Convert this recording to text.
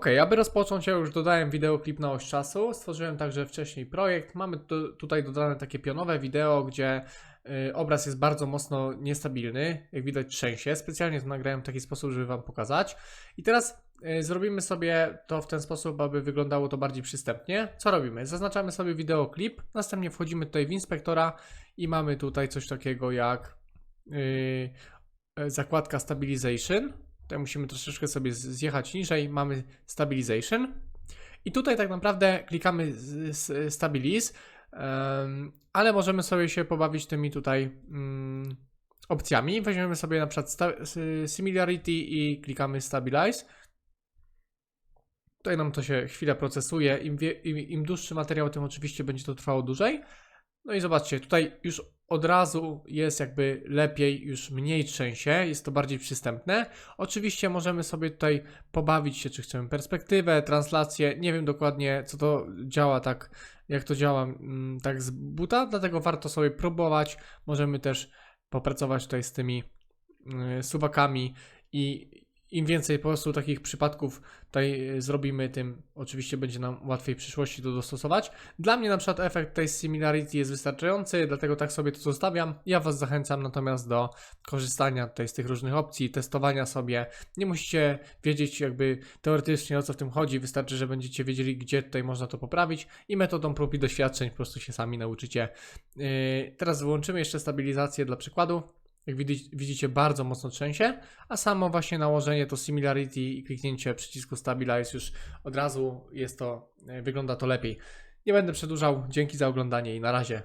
Ok, aby rozpocząć, ja już dodałem wideoklip na oś czasu. Stworzyłem także wcześniej projekt. Mamy tu, tutaj dodane takie pionowe wideo, gdzie y, obraz jest bardzo mocno niestabilny. Jak widać, trzęsie. Specjalnie to nagrałem w taki sposób, żeby Wam pokazać. I teraz y, zrobimy sobie to w ten sposób, aby wyglądało to bardziej przystępnie. Co robimy? Zaznaczamy sobie wideoklip, następnie wchodzimy tutaj w inspektora i mamy tutaj coś takiego jak y, zakładka Stabilization. Tutaj musimy troszeczkę sobie zjechać niżej. Mamy Stabilization. I tutaj tak naprawdę klikamy Stabilize, ale możemy sobie się pobawić tymi tutaj mm, opcjami. Weźmiemy sobie na przykład Similarity i klikamy Stabilize. Tutaj nam to się chwilę procesuje. Im, im, Im dłuższy materiał, tym oczywiście będzie to trwało dłużej. No i zobaczcie, tutaj już od razu jest jakby lepiej, już mniej trzęsie, jest to bardziej przystępne. Oczywiście możemy sobie tutaj pobawić się, czy chcemy perspektywę, translację. Nie wiem dokładnie, co to działa tak, jak to działa mm, tak z buta, dlatego warto sobie próbować. Możemy też popracować tutaj z tymi y, suwakami i im więcej po prostu takich przypadków tutaj y, zrobimy, tym oczywiście będzie nam łatwiej w przyszłości to dostosować. Dla mnie na przykład efekt tej similarity jest wystarczający, dlatego tak sobie to zostawiam. Ja Was zachęcam natomiast do korzystania tutaj z tych różnych opcji, testowania sobie. Nie musicie wiedzieć jakby teoretycznie o co w tym chodzi, wystarczy, że będziecie wiedzieli, gdzie tutaj można to poprawić i metodą prób i doświadczeń po prostu się sami nauczycie. Yy, teraz wyłączymy jeszcze stabilizację dla przykładu. Jak widzi- widzicie, bardzo mocno trzęsie, a samo właśnie nałożenie to similarity i kliknięcie przycisku stabilize już od razu jest to, yy, wygląda to lepiej. Nie będę przedłużał, dzięki za oglądanie i na razie.